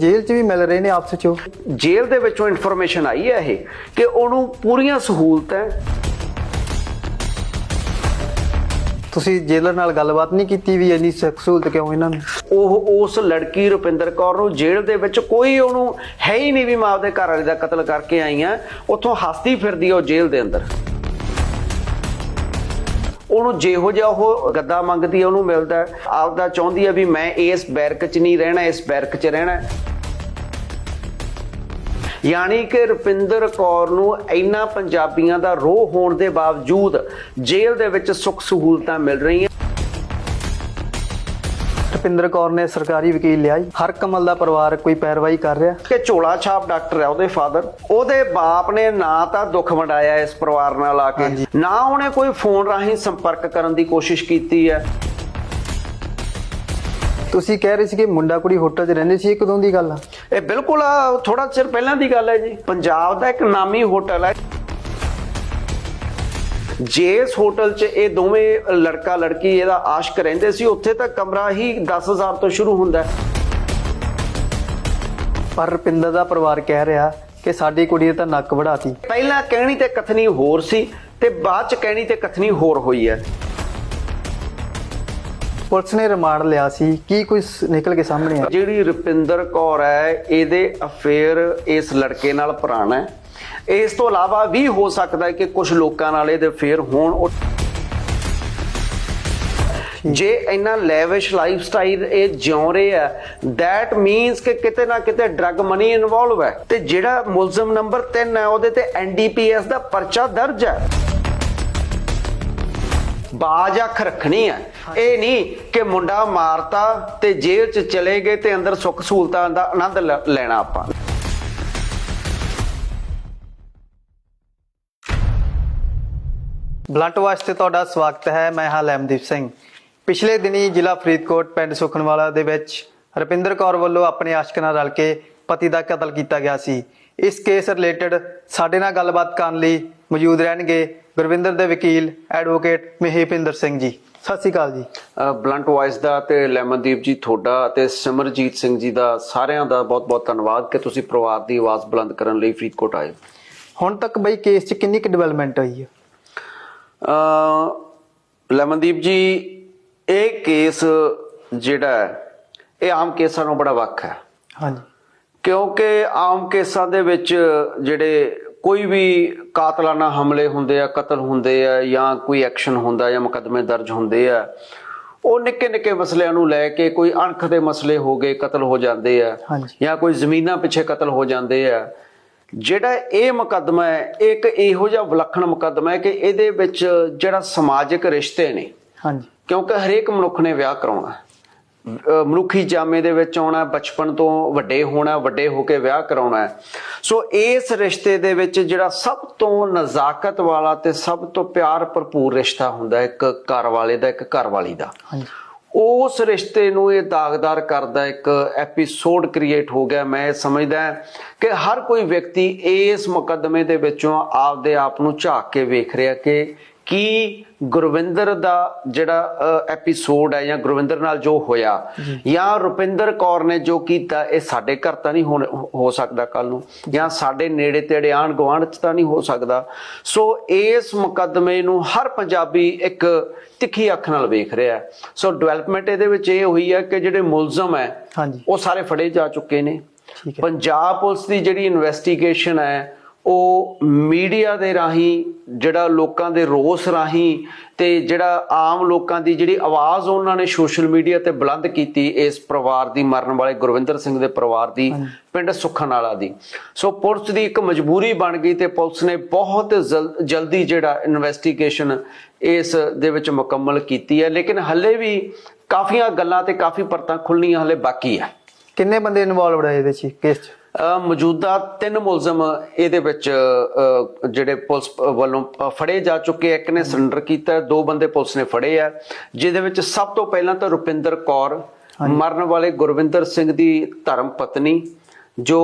ਜੇਲ੍ਹ 'ਚ ਵੀ ਮਿਲ ਰਹੇ ਨੇ ਆਪਸ 'ਚ। ਜੇਲ੍ਹ ਦੇ ਵਿੱਚੋਂ ਇਨਫੋਰਮੇਸ਼ਨ ਆਈ ਹੈ ਇਹ ਕਿ ਉਹਨੂੰ ਪੂਰੀਆਂ ਸਹੂਲਤਾਂ ਤੁਸੀਂ ਜੇਲਰ ਨਾਲ ਗੱਲਬਾਤ ਨਹੀਂ ਕੀਤੀ ਵੀ ਇੰਨੀ ਸਹੂਲਤ ਕਿਉਂ ਇਹਨਾਂ ਨੂੰ? ਉਹ ਉਸ ਲੜਕੀ ਰੁਪਿੰਦਰ ਕੌਰ ਨੂੰ ਜੇਲ੍ਹ ਦੇ ਵਿੱਚ ਕੋਈ ਉਹਨੂੰ ਹੈ ਹੀ ਨਹੀਂ ਵੀ ਮੈਂ ਆਪਦੇ ਘਰ ਵਾਲੇ ਦਾ ਕਤਲ ਕਰਕੇ ਆਈ ਆ ਉੱਥੋਂ ਹੱਸਦੀ ਫਿਰਦੀ ਉਹ ਜੇਲ੍ਹ ਦੇ ਅੰਦਰ। ਉਹਨੂੰ ਜਿਹੋ ਜਿਹਾ ਉਹ ਗੱਦਾ ਮੰਗਦੀ ਹੈ ਉਹਨੂੰ ਮਿਲਦਾ ਆਪਦਾ ਚਾਹੁੰਦੀ ਹੈ ਵੀ ਮੈਂ ਇਸ ਬੈਰਕ 'ਚ ਨਹੀਂ ਰਹਿਣਾ, ਇਸ ਬੈਰਕ 'ਚ ਰਹਿਣਾ ਯਾਨੀ ਕਿ ਰੁਪਿੰਦਰ ਕੌਰ ਨੂੰ ਇੰਨਾ ਪੰਜਾਬੀਆਂ ਦਾ ਰੋਹ ਹੋਣ ਦੇ ਬਾਵਜੂਦ ਜੇਲ੍ਹ ਦੇ ਵਿੱਚ ਸੁੱਖ ਸਹੂਲਤਾਂ ਮਿਲ ਰਹੀਆਂ ਰੁਪਿੰਦਰ ਕੌਰ ਨੇ ਸਰਕਾਰੀ ਵਕੀਲ ਲਿਆ ਜੀ ਹਰ ਕਮਲ ਦਾ ਪਰਿਵਾਰ ਕੋਈ ਪੈਰਵਾਈ ਕਰ ਰਿਹਾ। ਕਿ ਝੋਲਾ ਛਾਪ ਡਾਕਟਰ ਹੈ ਉਹਦੇ ਫਾਦਰ। ਉਹਦੇ ਬਾਪ ਨੇ ਨਾ ਤਾਂ ਦੁੱਖ ਵੰਡਾਇਆ ਇਸ ਪਰਿਵਾਰ ਨਾਲ ਆ ਕੇ। ਨਾ ਉਹਨੇ ਕੋਈ ਫੋਨ ਰਾਹੀਂ ਸੰਪਰਕ ਕਰਨ ਦੀ ਕੋਸ਼ਿਸ਼ ਕੀਤੀ ਹੈ। ਤੁਸੀਂ ਕਹਿ ਰਹੇ ਸੀ ਕਿ ਮੁੰਡਾ ਕੁੜੀ ਹੋਟਲ 'ਚ ਰਹਿੰਦੇ ਸੀ ਇਹ ਕਦੋਂ ਦੀ ਗੱਲ ਆ? ਇਹ ਬਿਲਕੁਲ ਥੋੜਾ ਚਿਰ ਪਹਿਲਾਂ ਦੀ ਗੱਲ ਹੈ ਜੀ। ਪੰਜਾਬ ਦਾ ਇੱਕ ਨਾਮੀ ਹੋਟਲ ਹੈ। ਜੇਸ ਹੋਟਲ 'ਚ ਇਹ ਦੋਵੇਂ ਲੜਕਾ ਲੜਕੀ ਇਹਦਾ ਆਸ਼ਕ ਰਹਿੰਦੇ ਸੀ ਉੱਥੇ ਤਾਂ ਕਮਰਾ ਹੀ 10000 ਤੋਂ ਸ਼ੁਰੂ ਹੁੰਦਾ ਹੈ। ਪਰ ਰੁਪਿੰਦਰ ਦਾ ਪਰਿਵਾਰ ਕਹਿ ਰਿਹਾ ਕਿ ਸਾਡੀ ਕੁੜੀ ਨੇ ਤਾਂ ਨੱਕ ਵੜਾਤੀ। ਪਹਿਲਾਂ ਕਹਿਣੀ ਤੇ ਕਥਨੀ ਹੋਰ ਸੀ ਤੇ ਬਾਅਦ 'ਚ ਕਹਿਣੀ ਤੇ ਕਥਨੀ ਹੋਰ ਹੋਈ ਹੈ। ਪੁਲਿਸ ਨੇ ਰਿਮਾਂਡ ਲਿਆ ਸੀ ਕੀ ਕੁਝ ਨਿਕਲ ਕੇ ਸਾਹਮਣੇ ਆ ਜਿਹੜੀ ਰੁਪਿੰਦਰ ਕੌਰ ਹੈ ਇਹਦੇ ਅਫੇਅਰ ਇਸ ਲੜਕੇ ਨਾਲ ਪੁਰਾਣਾ ਹੈ। ਇਸ ਤੋਂ ਇਲਾਵਾ ਵੀ ਹੋ ਸਕਦਾ ਹੈ ਕਿ ਕੁਝ ਲੋਕਾਂ ਨਾਲ ਇਹਦੇ ਅਫੇਅਰ ਹੋਣ ਜੇ ਇੰਨਾ ਲੈਵਿਸ਼ ਲਾਈਫ ਇਹ ਜਿਉ ਰਹੇ ਆ that means ਕਿ ਕਿਤੇ ਨਾ ਕਿਤੇ ਡਰੱਗ ਮਨੀ ਇਨਵੋਲਵ ਹੈ। ਤੇ ਜਿਹੜਾ ਮੁਲਜ਼ਮ ਨੰਬਰ 3 ਹੈ, ਉਹਦੇ ਤੇ ਐਨਡੀਪੀਐਸ ਦਾ ਪਰਚਾ ਦਰਜ ਹੈ। ਬਾਜ ਅੱਖ ਰੱਖਣੀ ਹੈ। ਇਹ ਨਹੀਂ ਕਿ ਮੁੰਡਾ ਮਾਰਤਾ ਤੇ ਜੇਲ੍ਹ 'ਚ ਚਲੇ ਗਏ ਤੇ ਅੰਦਰ ਸੁੱਖ ਸਹੂਲਤਾਂ ਦਾ ਆਨੰਦ ਲ- ਲੈਣਾ ਆਪਾਂ। ਬਲੰਟ ਵਾਚ ਤੇ ਤੁਹਾਡਾ ਸਵਾਗਤ ਹੈ। ਮੈਂ ਹਾਂ ਲੈਮਦੀਪ ਸਿੰਘ। ਪਿਛਲੇ ਦਿਨੀ ਜ਼ਿਲ੍ਹਾ ਫਰੀਦਕੋਟ ਪਿੰਡ ਸੁਖਨਵਾਲਾ ਦੇ ਵਿੱਚ ਰੁਪਿੰਦਰ ਕੌਰ ਵੱਲੋਂ ਆਪਣੇ ਆਸ਼ਕ ਨਾਲ ਰਲ ਕੇ ਪਤੀ ਦਾ ਕਤਲ ਕੀਤਾ ਗਿਆ ਸੀ। ਇਸ ਕੇਸ ਰਿਲੇਟਡ ਸਾਡੇ ਨਾਲ ਗੱਲਬਾਤ ਕਰਨ ਲਈ ਮੌਜੂਦ ਰਹਿਣਗੇ ਗੁਰਵਿੰਦਰ ਦੇ ਵਕੀਲ ਐਡਵੋਕੇਟ ਮਹੀਪਿੰਦਰ ਸਿੰਘ ਜੀ। ਸਤਿ ਸ਼੍ਰੀ ਅਕਾਲ ਜੀ। ਬਲੰਟ ਵਾਇਸ ਦਾ ਤੇ ਲੈਮਨਦੀਪ ਜੀ ਤੁਹਾਡਾ ਅਤੇ ਸਿਮਰਜੀਤ ਸਿੰਘ ਜੀ ਦਾ ਸਾਰਿਆਂ ਦਾ ਬਹੁਤ-ਬਹੁਤ ਧੰਨਵਾਦ ਕਿ ਤੁਸੀਂ ਪਰਿਵਾਰ ਦੀ ਆਵਾਜ਼ ਬੁਲੰਦ ਕਰਨ ਲਈ ਫਰੀਦਕੋਟ ਆਏ। ਹੁਣ ਤੱਕ ਬਈ ਕੇਸ 'ਚ ਕਿੰਨੀ ਕੁ ਡਿਵੈਲਪਮੈਂਟ ਹੋਈ ਹੈ ਅ ਲੈਮਨਦੀਪ ਜੀ ਇਹ ਕੇਸ ਜਿਹੜਾ ਇਹ ਆਮ ਕੇਸਾਂ ਨਾਲੋਂ ਬੜਾ ਵੱਖ ਹੈ ਹਾਂਜੀ ਕਿਉਂਕਿ ਆਮ ਕੇਸਾਂ ਦੇ ਵਿੱਚ ਜਿਹੜੇ ਕੋਈ ਵੀ ਕਾਤਲਾਨਾ ਹਮਲੇ ਹੁੰਦੇ ਆ ਕਤਲ ਹੁੰਦੇ ਆ ਜਾਂ ਕੋਈ ਐਕਸ਼ਨ ਹੁੰਦਾ ਜਾਂ ਮੁਕੱਦਮੇ ਦਰਜ ਹੁੰਦੇ ਆ ਉਹ ਨਿੱਕੇ ਨਿੱਕੇ ਮਸਲਿਆਂ ਨੂੰ ਲੈ ਕੇ ਕੋਈ ਅਣਖ ਦੇ ਮਸਲੇ ਹੋ ਗਏ ਕਤਲ ਹੋ ਜਾਂਦੇ ਆ। ਜਾਂ ਕੋਈ ਜ਼ਮੀਨਾਂ ਪਿੱਛੇ ਕਤਲ ਹੋ ਜਾਂਦੇ ਆ ਜਿਹੜਾ ਇਹ ਮੁਕੱਦਮਾ ਹੈ ਇੱਕ ਇਹੋ ਜਿਹਾ ਵਿਲੱਖਣ ਮੁਕੱਦਮਾ ਹੈ ਕਿ ਇਹਦੇ ਵਿੱਚ ਜਿਹੜਾ ਸਮਾਜਿਕ ਰਿਸ਼ਤੇ ਨੇ ਹਾਂਜੀ। ਕਿਉਂਕਿ ਹਰੇਕ ਮਨੁੱਖ ਨੇ ਵਿਆਹ ਕਰਾਉਣਾ ਮਨੁੱਖੀ ਜਾਮੇ ਦੇ ਵਿੱਚ ਆਉਣਾ ਬਚਪਨ ਤੋਂ ਵੱਡੇ ਹੋਣਾ ਵੱਡੇ ਹੋ ਕੇ ਵਿਆਹ ਕਰਾਉਣਾ ਹੈ। ਸੋ ਇਸ ਰਿਸ਼ਤੇ ਦੇ ਵਿੱਚ ਜਿਹੜਾ ਸਭ ਤੋਂ ਨਜ਼ਾਕਤ ਵਾਲਾ ਤੇ ਸਭ ਤੋਂ ਪਿਆਰ ਭਰਪੂਰ ਰਿਸ਼ਤਾ ਹੁੰਦਾ ਇੱਕ ਘਰ ਵਾਲੇ ਦਾ ਇੱਕ ਘਰ ਵਾਲੀ ਦਾ। ਹਾਂਜੀ। ਉਸ ਰਿਸ਼ਤੇ ਨੂੰ ਇਹ ਦਾਗਦਾਰ ਕਰਦਾ ਇੱਕ ਐਪੀਸੋਡ ਕ੍ਰੀਏਟ ਹੋ ਗਿਆ, ਮੈਂ ਇਹ ਸਮਝਦਾ ਕਿ ਹਰ ਕੋਈ ਵਿਅਕਤੀ ਇਸ ਮੁਕੱਦਮੇ ਦੇ ਵਿੱਚੋਂ ਆਪਦੇ ਆਪ ਨੂੰ ਝਾਕ ਕੇ ਵੇਖ ਰਿਹਾ ਕਿ ਕੀ ਗੁਰਵਿੰਦਰ ਦਾ ਜਿਹੜਾ ਐਪੀਸੋਡ ਹੈ ਜਾਂ ਗੁਰਵਿੰਦਰ ਨਾਲ ਜੋ ਹੋਇਆ ਜਾਂ। ਰੁਪਿੰਦਰ ਕੌਰ ਨੇ ਜੋ ਕੀਤਾ ਇਹ ਸਾਡੇ ਘਰ ਤਾਂ ਨਹੀਂ ਹੋ ਸਕਦਾ ਕੱਲ ਨੂੰ ਜਾਂ ਸਾਡੇ ਨੇੜੇ ਤੇੜੇ ਆਣ ਗੁਆਂਢ ਚ ਤਾਂ ਨਹੀਂ ਹੋ ਸਕਦਾ। ਸੋ ਇਸ ਮੁਕੱਦਮੇ ਨੂੰ ਹਰ ਪੰਜਾਬੀ ਇੱਕ ਤਿੱਖੀ ਅੱਖ ਨਾਲ ਵੇਖ ਰਿਹਾ ਹੈ। ਸੋ ਡਿਵੈਲਪਮੈਂਟ ਇਹਦੇ ਵਿੱਚ ਇਹ ਹੋਈ ਹੈ ਕਿ ਜਿਹੜੇ ਮੁਲਜ਼ਮ ਹੈ ਉਹ ਸਾਰੇ ਫੜੇ ਜਾ ਚੁੱਕੇ ਨੇ। ਪੰਜਾਬ ਪੁਲਿਸ ਦੀ ਜਿਹੜੀ ਇਨਵੈਸਟੀਗੇਸ਼ਨ ਹੈ ਉਹ ਮੀਡੀਆ ਦੇ ਰਾਹੀਂ ਜਿਹੜਾ ਲੋਕਾਂ ਦੇ ਰੋਸ ਰਾਹੀਂ ਤੇ ਜਿਹੜਾ ਆਮ ਲੋਕਾਂ ਦੀ ਜਿਹੜੀ ਆਵਾਜ਼ ਉਹਨਾਂ ਨੇ ਸੋਸ਼ਲ ਮੀਡੀਆ ਤੇ ਬੁਲੰਦ ਕੀਤੀ ਇਸ ਪਰਿਵਾਰ ਦੀ ਮਰਨ ਵਾਲੇ ਗੁਰਵਿੰਦਰ ਸਿੰਘ ਦੇ ਪਰਿਵਾਰ ਦੀ ਪਿੰਡ ਸੁਖਨਾਲਾ ਦੀ। ਸੋ ਪੁਲਿਸ ਦੀ ਇੱਕ ਮਜਬੂਰੀ ਬਣ ਗਈ ਤੇ ਪੁਲਿਸ ਨੇ ਬਹੁਤ ਜਲ- ਜਲਦੀ ਜਿਹੜਾ ਇਨਵੈਸਟੀਗੇਸ਼ਨ ਇਸ ਦੇ ਵਿੱਚ ਮੁਕੰਮਲ ਕੀਤੀ ਹੈ। ਲੇਕਿਨ ਹੱਲੇ ਵੀ ਕਾਫੀਆਂ ਗੱਲਾਂ ਤੇ ਕਾਫੀ ਪਰਤਾਂ ਖੁੱਲਣੀਆਂ ਹੱਲੇ ਬਾਕੀ ਹੈ। ਕਿੰਨੇ ਬੰਦੇ ਇਨਵੋਲਵਡ ਹੈ ਇਹਦੇ 'ਚ ਕੇਸ 'ਚ? ਮੌਜੂਦਾ ਤਿੰਨ ਮੁਲਜ਼ਮ ਇਹਦੇ ਵਿੱਚ ਜਿਹੜੇ ਪੁਲਿਸ ਵੱਲੋਂ ਫੜੇ ਜਾ ਚੁੱਕੇ। ਇੱਕ ਨੇ ਸਰੈਂਡਰ ਕੀਤਾ ਦੋ ਬੰਦੇ ਪੁਲਿਸ ਨੇ ਫੜੇ ਆ ਜਿਹਦੇ ਵਿੱਚ ਸਭ ਤੋਂ ਪਹਿਲਾਂ ਤਾਂ ਰੁਪਿੰਦਰ ਕੌਰ ਮਰਨ ਵਾਲੇ ਗੁਰਵਿੰਦਰ ਸਿੰਘ ਦੀ ਧਰਮ ਪਤਨੀ ਜੋ